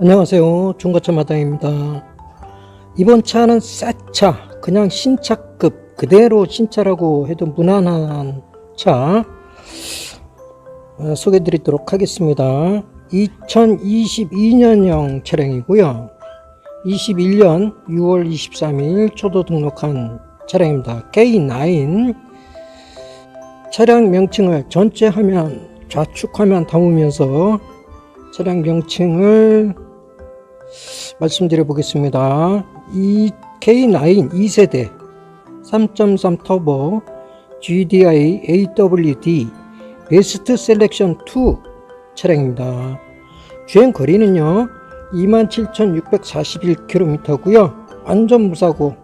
안녕하세요. 중고차 마당입니다. 이번 차는 새 차, 그냥 신차급, 그대로 신차라고 해도 무난한 차 어, 소개해 드리도록 하겠습니다. 2022년형 차량이고요. 21년 6월 23일 초도 등록한 차량입니다. K9 차량 명칭을 전체 화면, 좌측 화면 담으면서 차량 명칭을 말씀드려 보겠습니다. 이 K9 2세대 3.3 터보 GDI AWD 베스트 셀렉션 2 차량입니다. 주행 거리는요 27,641km고요. 완전 무사고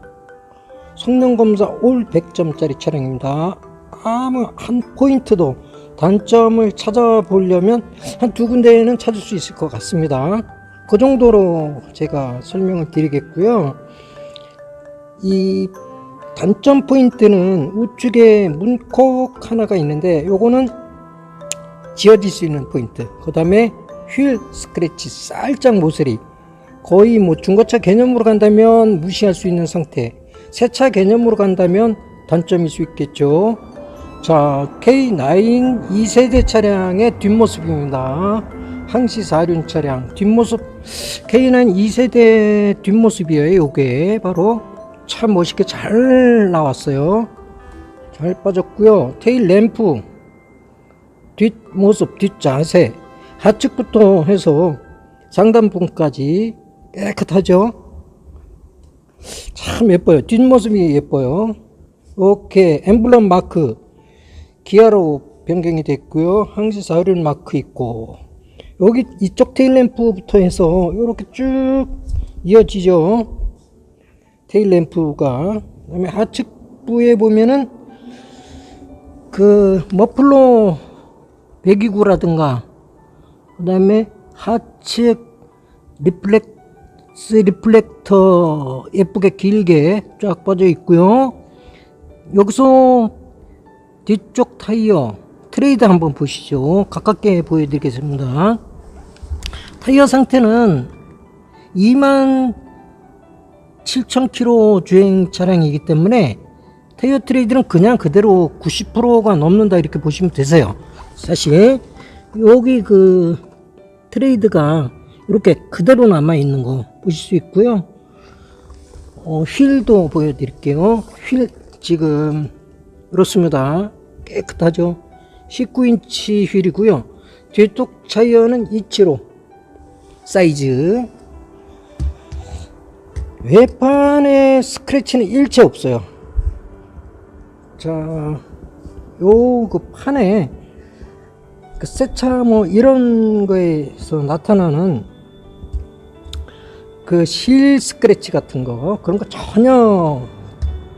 성능 검사 올 100점짜리 차량입니다. 아무 한 포인트도 단점을 찾아보려면 한 두 군데는 찾을 수 있을 것 같습니다. 그 정도로 제가 설명을 드리겠고요. 이 단점 포인트는 우측에 문콕 하나가 있는데 요거는 지워질 수 있는 포인트. 그 다음에 휠 스크래치 살짝 모서리. 거의 뭐 중고차 개념으로 간다면 무시할 수 있는 상태. 새 차 개념으로 간다면 단점일 수 있겠죠. 자, K9 2세대 차량의 뒷모습입니다. 항시 4륜 차량 뒷모습 K9 2세대 뒷모습이에요. 요게 바로 참 멋있게 잘 나왔어요. 잘 빠졌고요. 테일 램프 뒷모습 뒷자세 하측부터 해서 상단부까지 깨끗하죠. 참 예뻐요. 뒷모습이 예뻐요. 이렇게 엠블럼 마크 기아로 변경이 됐고요. 항시 4륜 마크 있고 여기 이쪽 테일램프부터 해서 이렇게 쭉 이어지죠. 테일램프가 그다음에 하측부에 보면은 그 머플러 배기구라든가 그다음에 하측 리플렉스 리플렉터 예쁘게 길게 쫙 빠져 있고요. 여기서 뒤쪽 타이어 트레이드 한번 보시죠. 가깝게 보여드리겠습니다. 타이어 상태는 2만 7,000km 주행 차량이기 때문에 타이어 트레이드는 그냥 그대로 90%가 넘는다 이렇게 보시면 되세요. 사실 여기 그 트레이드가 이렇게 그대로 남아 있는 거 보실 수 있고요. 어, 휠도 보여드릴게요. 휠 지금 이렇습니다. 깨끗하죠. 19인치 휠이고요. 뒤쪽 타이어는 275 사이즈. 외판에 스크래치는 일체 없어요. 자, 요 그 판에 그 새차 뭐 이런 거에서 나타나는 그 실 스크래치 같은 거 그런 거 전혀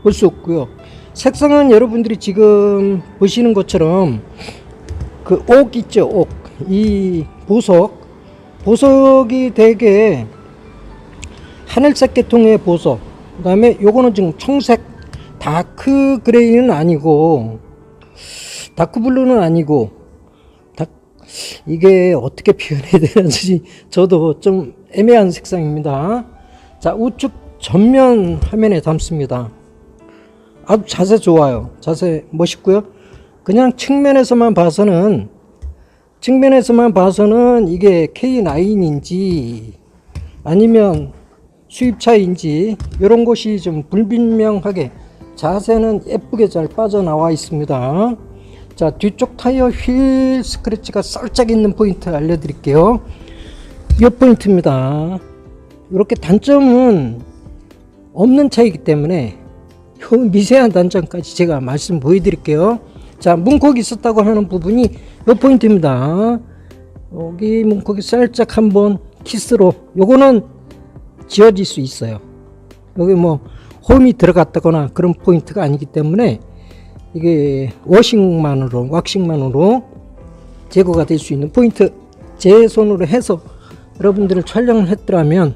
볼 수 없고요. 색상은 여러분들이 지금 보시는 것처럼 그 옥 있죠, 옥. 이 보석. 보석이 되게 하늘색 계통의 보석. 그 다음에 요거는 지금 청색 다크 그레이는 아니고 다크 블루는 아니고 다, 이게 어떻게 표현해야 되는지 저도 좀 애매한 색상입니다. 자, 우측 전면 화면에 담습니다. 아주 자세 좋아요. 자세 멋있고요. 그냥 측면에서만 봐서는 측면에서만 봐서는 이게 K9인지 아니면 수입차인지 이런 것이 좀 불분명하게 자세는 예쁘게 잘 빠져나와 있습니다. 자 뒤쪽 타이어 휠 스크래치가 살짝 있는 포인트 알려드릴게요. 이 포인트입니다. 이렇게 단점은 없는 차이기 때문에 요 미세한 단점까지 제가 말씀 보여드릴게요. 자, 문콕이 있었다고 하는 부분이 요 포인트입니다. 여기 문콕이 살짝 한번 키스로, 요거는 지워질 수 있어요. 여기 뭐 홈이 들어갔다거나 그런 포인트가 아니기 때문에 이게 워싱만으로, 왁싱만으로 제거가 될 수 있는 포인트. 제 손으로 해서 여러분들을 촬영을 했더라면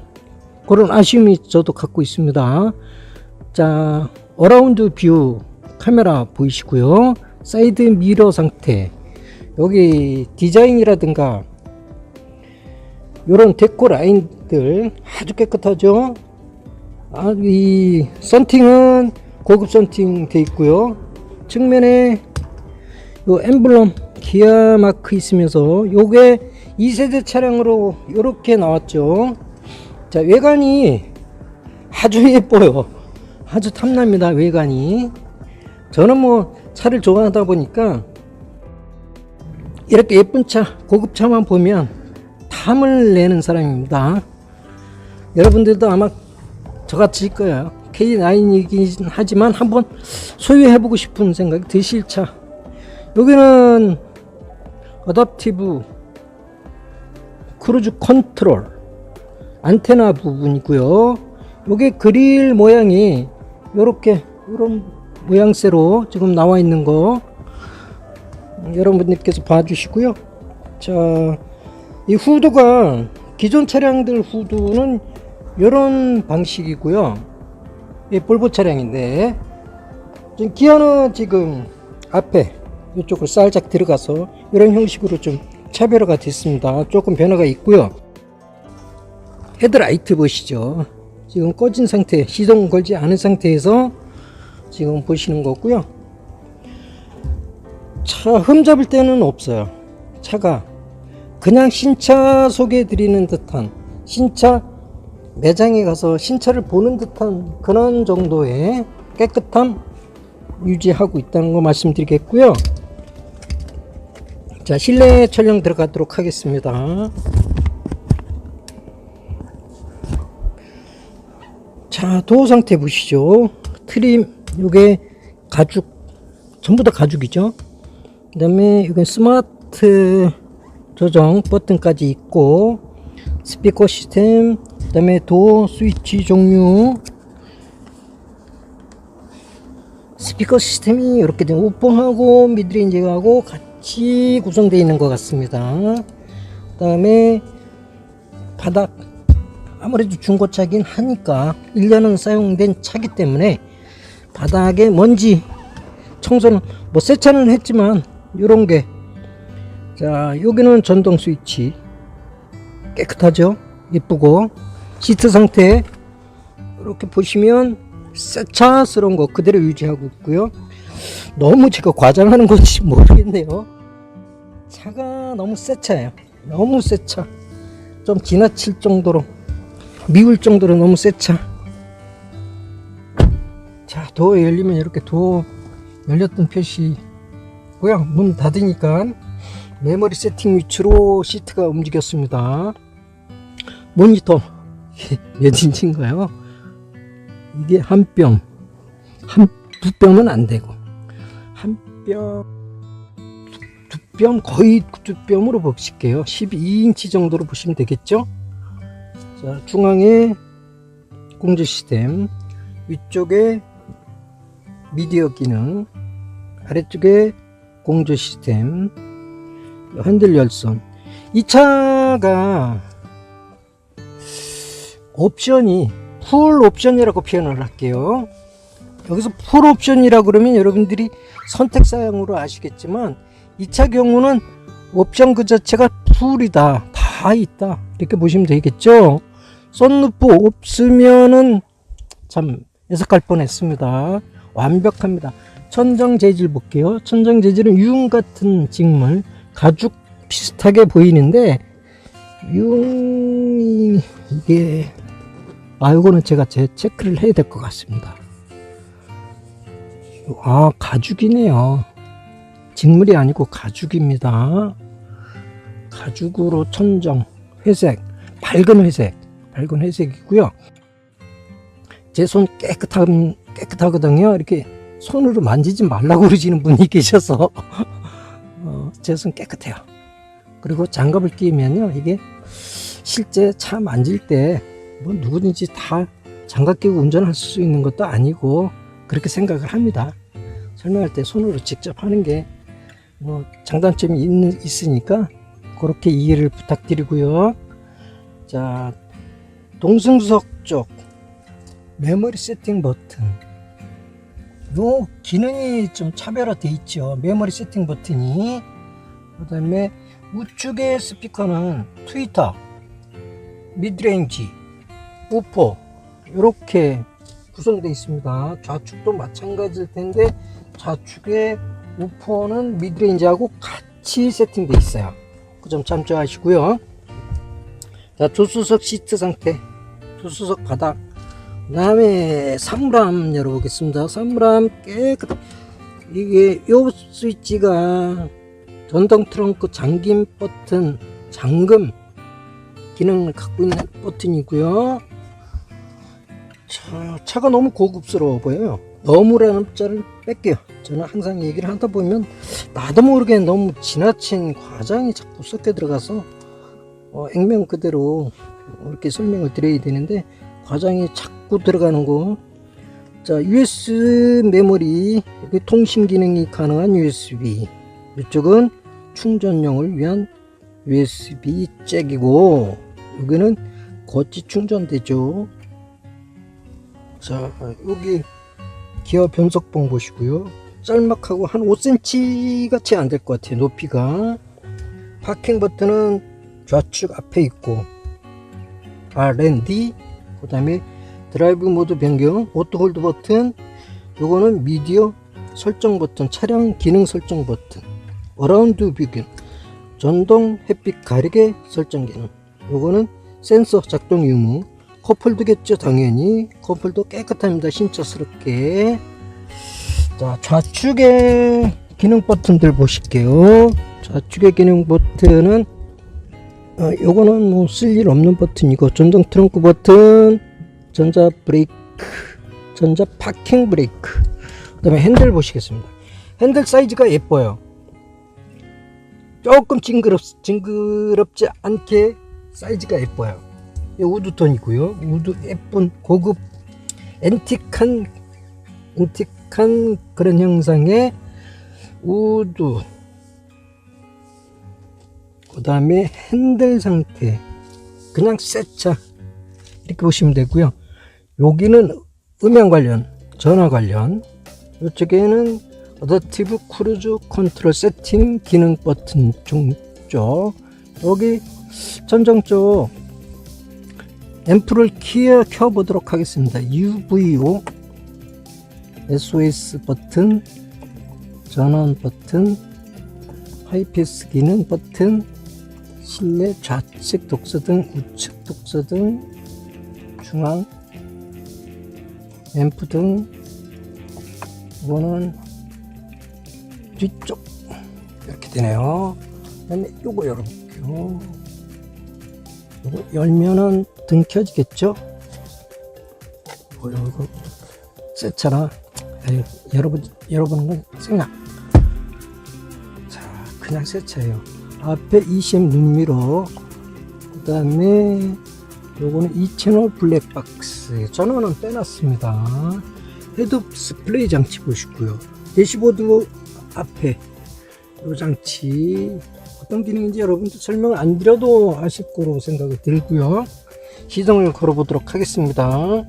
그런 아쉬움이 저도 갖고 있습니다. 자, 어라운드 뷰 카메라 보이시고요. 사이드 미러 상태. 여기 디자인이라든가 요런 데코 라인들 아주 깨끗하죠? 아, 이 썬팅은 고급 썬팅 돼 있고요. 측면에 요 엠블럼 기아 마크 있으면서 요게 2세대 차량으로 이렇게 나왔죠. 자 외관이 아주 예뻐요. 아주 탐납니다 외관이. 저는 뭐 차를 좋아하다 보니까 이렇게 예쁜 차 고급 차만 보면 탐을 내는 사람입니다. 여러분들도 아마 저같이 거예요. K9이긴 하지만 한번 소유해보고 싶은 생각이 드실 차. 여기는 어댑티브 크루즈 컨트롤 안테나 부분이고요. 요게 그릴 모양이 요렇게 요런 모양새로 지금 나와 있는 거 여러분들께서 봐주시고요. 자, 이 후드가 기존 차량들 후드는 요런 방식이고요. 이 볼보 차량인데 지금 기어는 지금 앞에 이쪽으로 살짝 들어가서 이런 형식으로 좀 차별화가 됐습니다. 조금 변화가 있고요. 헤드라이트 보시죠. 지금 꺼진 상태, 시동 걸지 않은 상태에서 지금 보시는 거고요. 차 흠잡을 때는 없어요. 차가 그냥 신차 소개해 드리는 듯한 신차 매장에 가서 신차를 보는 듯한 그런 정도의 깨끗함 유지하고 있다는 거 말씀드리겠고요. 자, 실내 촬영 들어가도록 하겠습니다. 자, 도어 상태 보시죠. 트림, 요게 가죽, 전부 다 가죽이죠. 그 다음에 여기 스마트 조정 버튼까지 있고, 스피커 시스템, 그 다음에 도어 스위치 종류, 스피커 시스템이 이렇게 된 오픈하고 미드레인지하고 같이 구성되어 있는 것 같습니다. 그 다음에 바닥 아무래도 중고차긴 하니까 1년은 사용된 차기 때문에 바닥에 먼지 청소는 뭐 세차는 했지만 요런 게 자, 여기는 전동 스위치 깨끗하죠? 예쁘고 시트 상태 이렇게 보시면 새차스러운 거 그대로 유지하고 있고요. 너무 제가 과장하는 건지 모르겠네요. 차가 너무 새 차예요. 너무 새 차. 좀 지나칠 정도로 미울 정도로 너무 새 차. 자, 도어 열리면 이렇게 도어 열렸던 표시 고요. 문 닫으니까 메모리 세팅 위치로 시트가 움직였습니다. 모니터 몇 인치인가요? 이게 한 뼘, 한 두 뼘은 안 되고 한 뼘, 두 뼘 거의 두 뼘으로 보실게요. 12인치 정도로 보시면 되겠죠? 자, 중앙에 공조 시스템, 위쪽에 미디어 기능, 아래쪽에 공조 시스템, 핸들 열선. 이 차가 옵션이 풀 옵션이라고 표현을 할게요. 여기서 풀 옵션이라 그러면 여러분들이 선택 사양으로 아시겠지만 이 차 경우는 옵션 그 자체가 풀이다. 다 있다. 이렇게 보시면 되겠죠. 썬루프 없으면은 참 애석할 뻔했습니다. 완벽합니다. 천정 재질 볼게요. 천정 재질은 융 같은 직물, 가죽 비슷하게 보이는데 융이 이게 아 이거는 제가 제 체크를 해야 될 것 같습니다. 아 가죽이네요. 직물이 아니고 가죽입니다. 가죽으로 천정 회색 밝은 회색 밝은 회색이고요. 제 손 깨끗함 깨끗하거든요. 이렇게 손으로 만지지 말라고 그러시는 분이 계셔서 어, 제 손 깨끗해요. 그리고 장갑을 끼면요 이게 실제 차 만질 때 뭐 누구든지 다 장갑 끼고 운전할 수 있는 것도 아니고 그렇게 생각을 합니다. 설명할 때 손으로 직접 하는 게 뭐 장단점이 있, 있으니까 그렇게 이해를 부탁드리고요. 자 동승석 쪽 메모리 세팅 버튼 요 기능이 좀 차별화돼 있죠. 메모리 세팅 버튼이 그 다음에 우측의 스피커는 트위터 미드레인지, 우퍼 이렇게 구성되어 있습니다. 좌측도 마찬가지일 텐데 좌측에 우퍼는 미드레인지하고 같이 세팅되어 있어요. 그 점 참조하시고요. 자, 조수석 시트 상태, 조수석 바닥, 그 다음에 사물함 열어보겠습니다. 사물함 깨끗. 이게 요 스위치가 전동 트렁크 잠김 버튼, 잠금 기능을 갖고 있는 버튼이고요. 차, 차가 너무 고급스러워 보여요. 너무라는 자를 뺄게요. 저는 항상 얘기를 하다 보면 나도 모르게 너무 지나친 과장이 자꾸 섞여 들어가서 어, 액면 그대로 이렇게 설명을 드려야 되는데 과장이 자꾸 들어가는 거. 자, US 메모리 통신 기능이 가능한 USB. 이쪽은 충전용을 위한 USB 잭이고 여기는 거치 충전되죠. 자, 여기 기어 변속봉 보시고요. 짤막하고 한 5cm 채안 될 것 같아요. 높이가. 파킹 버튼은 좌측 앞에 있고 R&D 그 다음에 드라이브 모드 변경 오토 홀드 버튼 요거는 미디어 설정 버튼 차량 기능 설정 버튼 어라운드 뷰 전동 햇빛 가리개 설정 기능 요거는 센서 작동 유무 컵홀드겠죠 당연히 컵홀드 깨끗합니다. 신차스럽게. 자 좌측에 기능 버튼들 보실게요. 좌측의 기능 버튼은 어, 요거는 뭐 쓸 일 없는 버튼이고 전동 트렁크 버튼 전자 브레이크 전자 파킹 브레이크 그 다음에 핸들 보시겠습니다. 핸들 사이즈가 예뻐요. 조금 징그럽, 징그럽지 않게 사이즈가 예뻐요. 이 우드톤이고요. 우드 예쁜 고급 앤틱한 앤틱한 그런 형상의 우드 그 다음에 핸들 상태. 그냥 새차. 이렇게 보시면 되고요. 여기는 음향 관련 전화 관련. 이쪽에는 어댑티브 크루즈 컨트롤 세팅 기능 버튼 중쪽. 여기 전정 쪽. 앰프를 키워 켜보도록 하겠습니다. UVO SOS 버튼 전원 버튼 하이패스 기능 버튼 실내 좌측 독서등 우측 독서등 중앙 앰프 등 이거는 뒤쪽 이렇게 되네요. 그 다음에 요거 열어볼게요. 요거 열면은 등 켜지겠죠? 뭐야 이거 열어보, 열어보는 건 생각. 자 그냥 새차예요 앞에 20 눈미러 그 다음에 요거는 2채널 블랙박스 전원은 빼놨습니다. 헤드업 스플레이 장치 보시고요. 대시보드 앞에 요 장치. 어떤 기능인지 여러분들 설명 안 드려도 아실 거로 생각이 들고요. 시동을 걸어 보도록 하겠습니다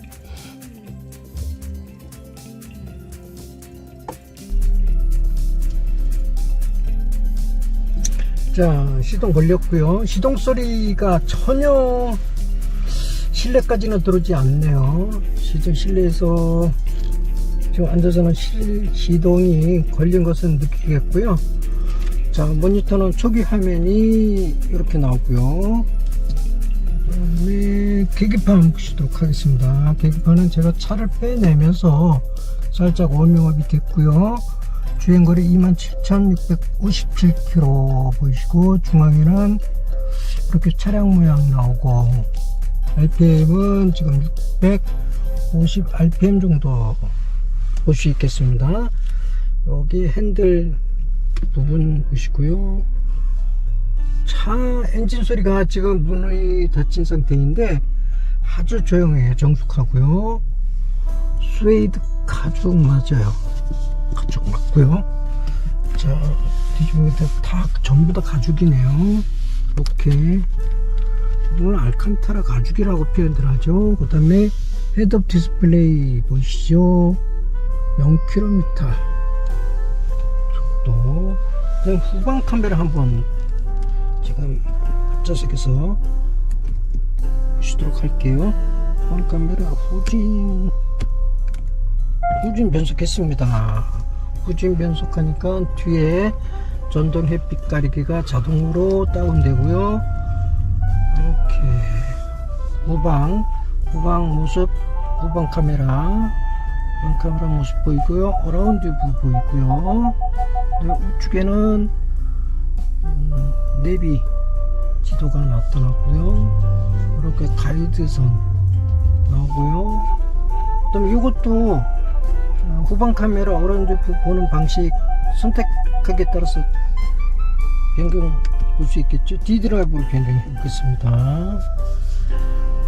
자 시동 걸렸고요. 시동 소리가 전혀 실내까지는 들어오지 않네요. 실제 실내에서 지금 앉아서는 실, 시동이 걸린 것은 느끼겠고요. 자 모니터는 초기 화면이 이렇게 나오고요. 그다음에 계기판 보시도록 하겠습니다. 계기판은 제가 차를 빼내면서 살짝 워밍업이 됐고요 주행거리 27,657km 보이시고 중앙에는 이렇게 차량 모양 나오고 RPM은 지금 650 RPM 정도 볼 수 있겠습니다. 여기 핸들 부분 보시고요. 차 엔진 소리가 지금 문이 닫힌 상태인데 아주 조용해요. 정숙하고요. 스웨이드 가죽 맞아요 가죽 맞고요. 자 뒤집어보니까 다 전부 다 가죽이네요. 이렇게. 이건 알칸타라 가죽이라고 표현들 하죠. 그 다음에 헤드업 디스플레이 보이시죠? 0km 정도. 그냥 후방 카메라 한번 지금 앞좌석에서 보도록 할게요. 후방 카메라 후진 후진 변속했습니다. 후진 변속하니까 뒤에 전동 햇빛 가리개가 자동으로 다운되고요. 이렇게 후방 후방 모습 후방 카메라 후방 카메라 모습 보이고요. 어라운드 뷰 보이고요. 네, 우측에는 음, 내비 지도가 나타났고요. 이렇게 가이드선 나오고요. 그다음에 이것도 어, 후방 카메라 뷰 보는 방식 선택하기에 따라서 변경 볼 수 있겠죠. D 드라이브로 변경해 보겠습니다.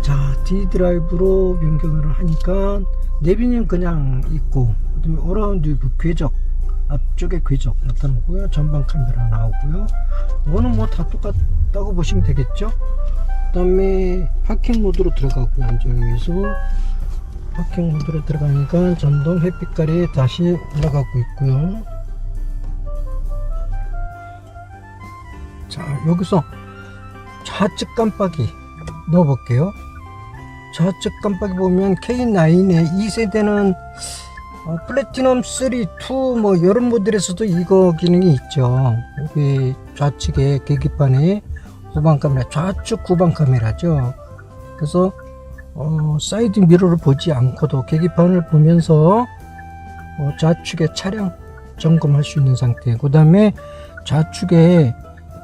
자, D 드라이브로 변경을 하니까 내비는 그냥 있고, 그다음에 어라운드 뷰 궤적 앞쪽에 궤적 나타나고요. 전방 카메라 나오고요. 이거는 뭐 다 똑같다고 보시면 되겠죠. 그 다음에 파킹 모드로 들어가고요. 여기서 파킹 모드로 들어가니까 전동 햇빛깔이 다시 올라가고 있고요. 자, 여기서 좌측 깜빡이 넣어 볼게요. 좌측 깜빡이 보면 K9의 2세대는 어, 플래티넘 3, 2, 뭐 이런 모델에서도 이거 기능이 있죠. 여기 좌측에 계기판에 후방 카메라, 좌측 후방 카메라죠. 그래서 어, 사이드 미러를 보지 않고도 계기판을 보면서 어, 좌측에 차량 점검할 수 있는 상태. 그 다음에 좌측에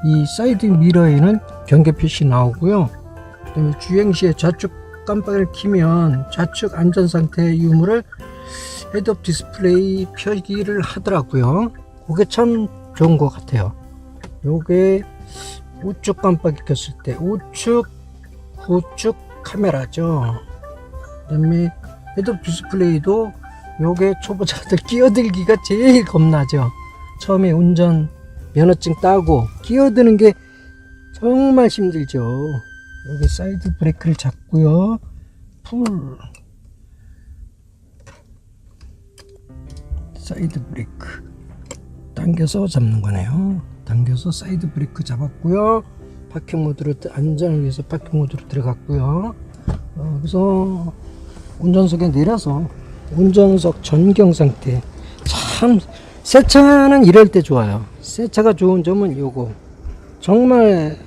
이 사이드 미러에는 경계 표시 나오고요. 그 다음에 주행 시에 좌측 깜빡이를 키면 좌측 안전 상태 유무를 헤드업 디스플레이 표기를 하더라고요. 그게 참 좋은 것 같아요. 요게 우측 깜빡이 켰을 때 우측 우측 카메라죠. 그다음에 헤드업 디스플레이도 요게 초보자들 끼어들기가 제일 겁나죠. 처음에 운전 면허증 따고 끼어드는 게 정말 힘들죠. 여기 사이드 브레이크를 잡고요. 풀 사이드 브레이크 당겨서 잡는 거네요. 당겨서 사이드 브레이크 잡았고요. 파킹 모드로 안전을 위해서 파킹 모드로 들어갔고요. 어, 그래서 운전석에 내려서 운전석 전경 상태 참 새 차는 이럴 때 좋아요. 새 차가 좋은 점은 요거 정말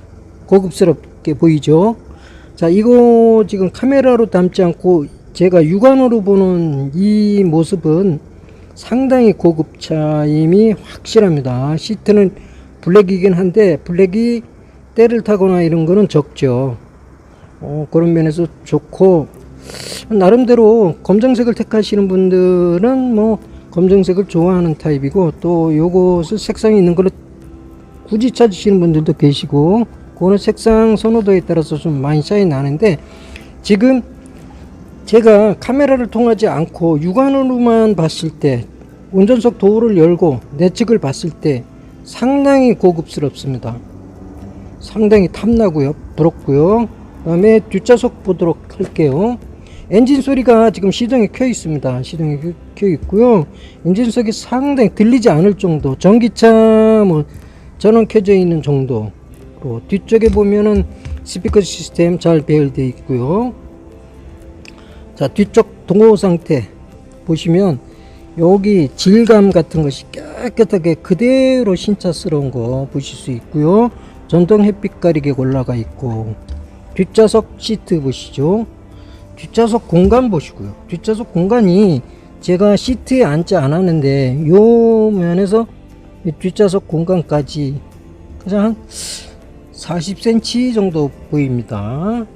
고급스럽게 보이죠. 자 이거 지금 카메라로 담지 않고 제가 육안으로 보는 이 모습은 상당히 고급차임이 확실합니다. 시트는 블랙이긴 한데 블랙이 때를 타거나 이런 거는 적죠. 어, 그런 면에서 좋고 나름대로 검정색을 택하시는 분들은 뭐 검정색을 좋아하는 타입이고 또 요것을 색상이 있는 걸로 굳이 찾으시는 분들도 계시고 그거는 색상 선호도에 따라서 좀 많이 차이 나는데 지금 제가 카메라를 통하지 않고 육안으로만 봤을 때 운전석 도어를 열고 내측을 봤을 때 상당히 고급스럽습니다. 상당히 탐나고요. 부럽고요. 그 다음에 뒷좌석 보도록 할게요. 엔진 소리가 지금 시동에 켜 있습니다. 시동에 켜- 켜 있고요. 엔진 소리 상당히 들리지 않을 정도. 전기차 뭐 전원 켜져 있는 정도. 또 뒤쪽에 보면은 스피커 시스템 잘 배열되어 있고요. 자 뒤쪽 동호 상태 보시면 여기 질감 같은 것이 깨끗하게 그대로 신차스러운 거 보실 수 있고요. 전동 햇빛 가리개 올라가 있고 뒷좌석 시트 보시죠. 뒷좌석 공간 보시고요. 뒷좌석 공간이 제가 시트에 앉지 않았는데 요 면에서 이 뒷좌석 공간까지 그냥 한 40cm 정도 보입니다.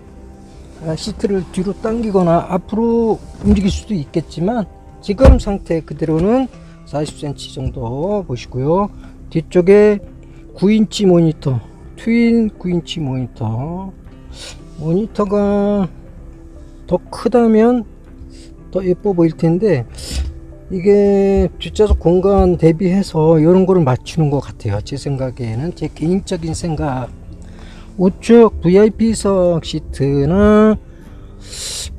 아, 시트를 뒤로 당기거나 앞으로 움직일 수도 있겠지만 지금 상태 그대로는 40cm 정도 보시고요. 뒤쪽에 9인치 모니터, 트윈 9인치 모니터. 모니터가 더 크다면 더 예뻐 보일 텐데 이게 뒷좌석 공간 대비해서 이런 거를 맞추는 것 같아요. 제 생각에는 제 개인적인 생각. 우측 VIP석 시트나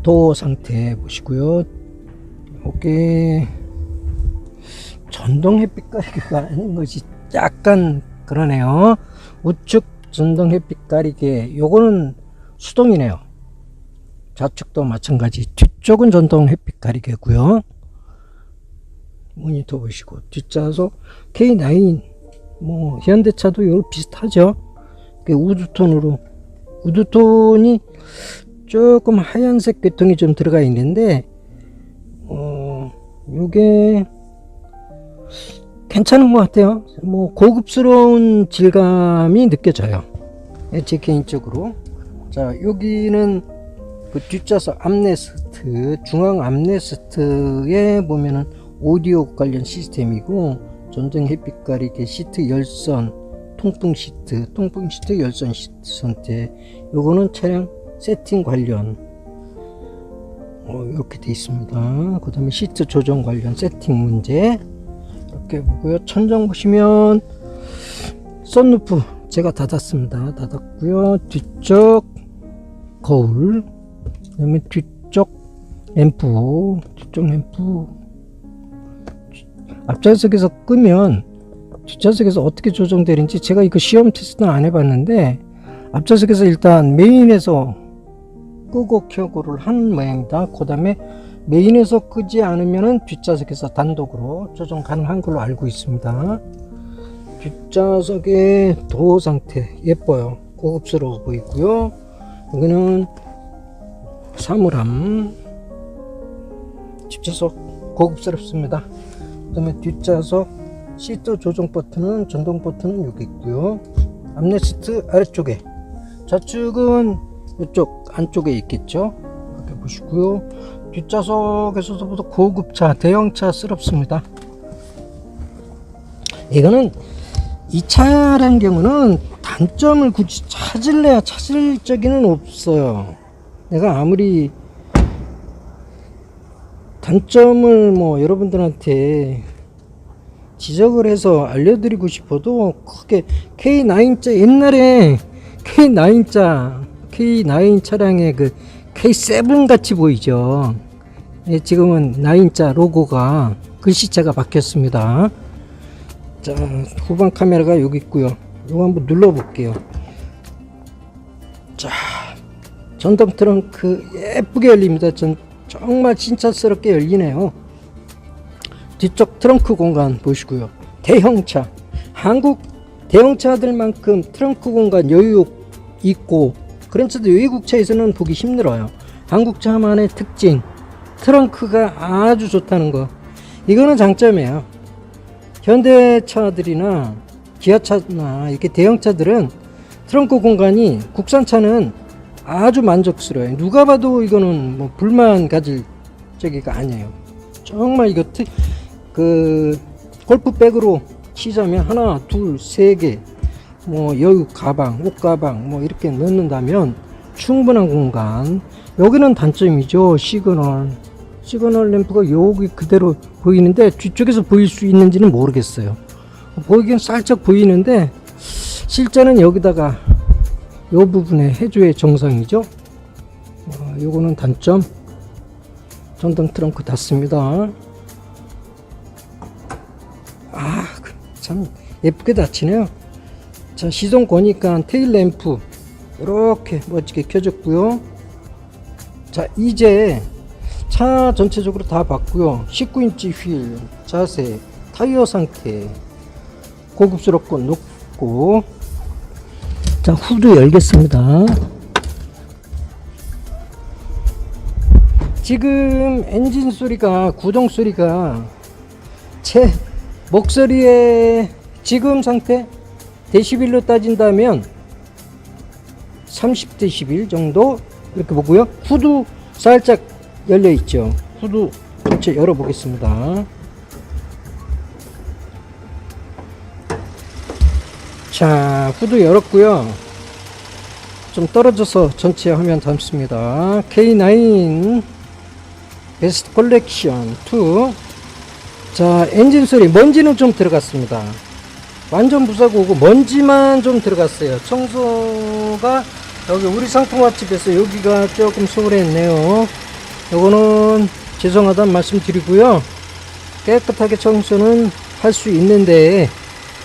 도어 상태 보시고요. 이게 전동 햇빛 가리개가 아닌 것이 약간 그러네요. 우측 전동 햇빛 가리개 요거는 수동이네요. 좌측도 마찬가지. 뒤쪽은 전동 햇빛 가리개고요. 모니터 보시고 뒷좌석 K9 뭐 현대차도 요 비슷하죠? 그 우드톤으로. 우드톤이 조금 하얀색 계통이 좀 들어가 있는데 어 요게 괜찮은 것 같아요. 뭐 고급스러운 질감이 느껴져요. 예, 제 개인적으로. 자 여기는 그 뒷좌석 암레스트 중앙 암레스트에 보면은 오디오 관련 시스템이고 전등 햇빛 가리개 시트 열선 통풍 시트 통풍 시트 열선 시트 선택. 요거는 차량 세팅 관련. 어, 이렇게 돼 있습니다. 그 다음에 시트 조정 관련 세팅 문제 이렇게 보고요. 천장 보시면 썬루프 제가 닫았습니다. 닫았고요. 뒤쪽 거울 그 다음에 뒤쪽 램프 뒤쪽 램프. 앞좌석에서 끄면 뒷좌석에서 어떻게 조정되는지 제가 이거 시험 테스트는 안 해봤는데 앞좌석에서 일단 메인에서 끄고 켜고를 한 모양이다. 그 다음에 메인에서 끄지 않으면은 뒷좌석에서 단독으로 조정 가능한 걸로 알고 있습니다. 뒷좌석의 도어 상태 예뻐요. 고급스러워 보이고요. 여기는 사물함. 뒷좌석 고급스럽습니다. 그 다음에 뒷좌석 시트 조정 버튼은 전동 버튼은 여기 있고요. 암레스트 아래쪽에. 좌측은 이쪽 안쪽에 있겠죠? 이렇게 보시고요 뒷좌석에서도 고급차 대형차스럽습니다. 이거는 이 차량 경우는 단점을 굳이 찾을래야 찾을 적에는 없어요. 내가 아무리 단점을 뭐 여러분들한테 지적을 해서 알려드리고 싶어도 크게 K9자 옛날에 K9자 K9 차량의 그 K7 같이 보이죠? 예, 지금은 9자 로고가 글씨체가 바뀌었습니다. 자 후방 카메라가 여기 있고요. 이거 한번 눌러 볼게요. 자 전동 트렁크 예쁘게 열립니다. 전 정말 진짜스럽게 열리네요. 뒤쪽 트렁크 공간 보시고요. 대형차. 한국 대형차들만큼 트렁크 공간 여유 있고 그런 차도 외국차에서는 보기 힘들어요 한국차만의 특징 트렁크가 아주 좋다는 거 이거는 장점이에요 현대차들이나 기아차나 이렇게 대형차들은 트렁크 공간이 국산차는 아주 만족스러워요. 누가 봐도 이거는 뭐 불만 가질 저기가 아니에요. 정말 이거 특, 그 골프백으로 치자면 하나, 둘, 세 개, 뭐 여유 가방, 옷 가방 뭐 이렇게 넣는다면 충분한 공간. 여기는 단점이죠. 시그널. 시그널 램프가 여기 그대로 보이는데 뒤쪽에서 보일 수 있는지는 모르겠어요. 보이긴 살짝 보이는데 실제는 여기다가 요 부분에 해줘야 정상이죠. 어, 요거는 단점. 전동 트렁크 닫습니다. 아, 참 예쁘게 닫히네요. 자, 시동 거니까 테일 램프 이렇게 멋지게 켜졌고요. 자, 이제 차 전체적으로 다 봤고요. 19인치 휠, 자세, 타이어 상태 고급스럽고 높고 자 후드 열겠습니다 지금 엔진 소리가 구동 소리가 제 목소리의 지금 상태 데시벨로 따진다면 30데시벨 정도 이렇게 보고요. 후드 살짝 열려 있죠. 후드 전체 열어 보겠습니다. 자 후드 열었고요. 좀 떨어져서 전체 화면 담습니다. K9 베스트 컬렉션 2 자 엔진 소리 먼지는 좀 들어갔습니다 완전 무사고고 먼지만 좀 들어갔어요. 청소가 여기 우리 상품 맛집에서 여기가 조금 소홀했네요. 요거는 죄송하다는 말씀 드리고요. 깨끗하게 청소는 할 수 있는데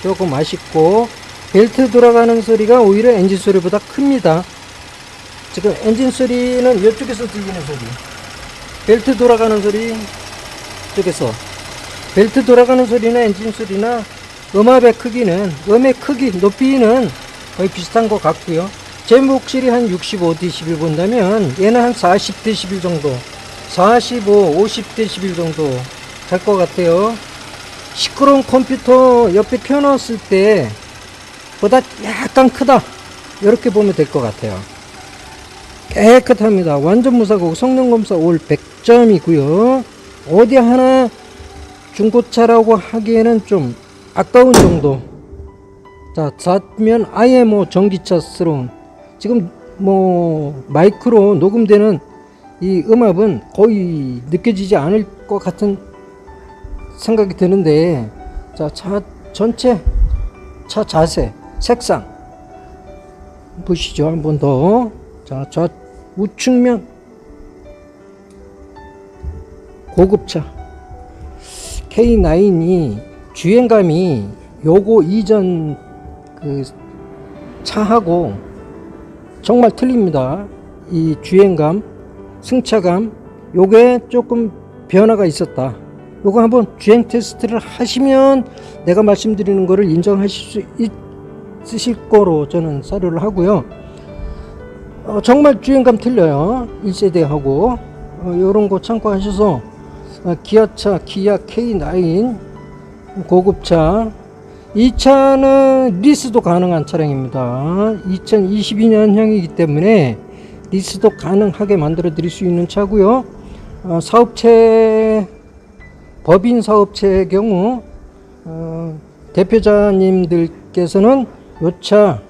조금 아쉽고 벨트 돌아가는 소리가 오히려 엔진 소리보다 큽니다. 지금 엔진 소리는 이쪽에서 들리는 소리. 벨트 돌아가는 소리 쪽에서. 벨트 돌아가는 소리나 엔진 소리나 음압의 크기는 음의 크기 높이는 거의 비슷한 것 같고요 제 목실이 한 65dB 본다면 얘는 한 40dB 정도 45, 50dB 정도 될 것 같아요 시끄러운 컴퓨터 옆에 켜놨을 때 보다 약간 크다 이렇게 보면 될 것 같아요 깨끗합니다. 완전 무사고 성능 검사 올 100점이고요. 어디 하나 중고차라고 하기에는 좀 아까운 정도. 자, 자면 아예 뭐 전기차스러운 지금 뭐 마이크로 녹음되는 이 음압은 거의 느껴지지 않을 것 같은 생각이 드는데 자, 차 전체 차 자세, 색상 보시죠. 한 번 더. 자, 저 우측면 고급차 K9이 주행감이 요거 이전 그 차하고 정말 틀립니다. 이 주행감, 승차감 요게 조금 변화가 있었다. 요거 한번 주행 테스트를 하시면 내가 말씀드리는 거를 인정하실 수 있으실 거로 저는 사료를 하고요. 어, 정말 주행감 틀려요. 1세대하고 어, 이런 거 참고하셔서 어, 기아차 기아 K9 고급차 이 차는 리스도 가능한 차량입니다. 2022년형이기 때문에 리스도 가능하게 만들어 드릴 수 있는 차고요. 어, 사업체 법인 사업체의 경우 어, 대표자님들께서는 요차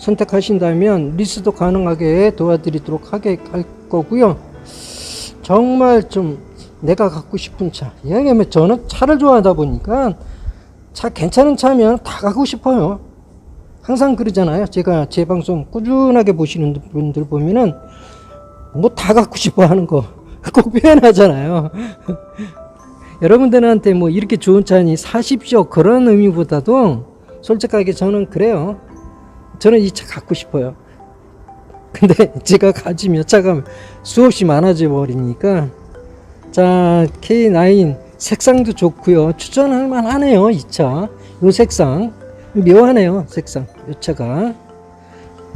선택하신다면 리스도 가능하게 도와드리도록 하게 할 거고요. 정말 좀 내가 갖고 싶은 차. 왜냐면 저는 차를 좋아하다 보니까 차 괜찮은 차면 다 갖고 싶어요. 항상 그러잖아요. 제가 제 방송 꾸준하게 보시는 분들 보면은 뭐 다 갖고 싶어 하는 거 꼭 표현하잖아요. 여러분들한테 뭐 이렇게 좋은 차니 사십시오. 그런 의미보다도 솔직하게 저는 그래요. 저는 이 차 갖고 싶어요. 근데 제가 가지면 차가 수없이 많아져 버리니까 자 K9 색상도 좋고요. 추천할 만하네요. 이 차. 이 색상 묘하네요. 색상 이 차가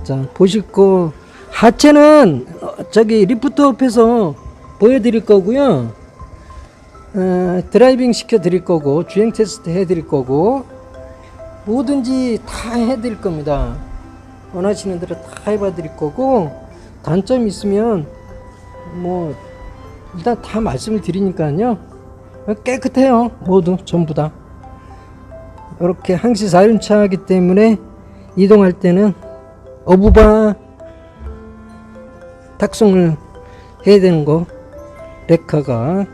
자 보실 거 하체는 어, 저기 리프트 옆에서 보여드릴 거고요. 어, 드라이빙 시켜 드릴 거고 주행 테스트 해 드릴 거고 뭐든지 다 해 드릴 겁니다. 원하시는 대로 다 해봐 드릴 거고 단점 있으면 뭐 일단 다 말씀을 드리니까요 깨끗해요 모두 전부 다 이렇게 항시 사륜차이기 때문에 이동할 때는 어부바 탁송을 해야 되는 거 레카가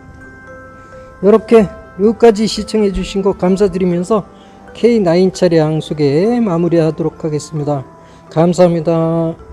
이렇게 여기까지 시청해 주신 거 감사드리면서 K9 차량 소개 마무리하도록 하겠습니다. 감사합니다.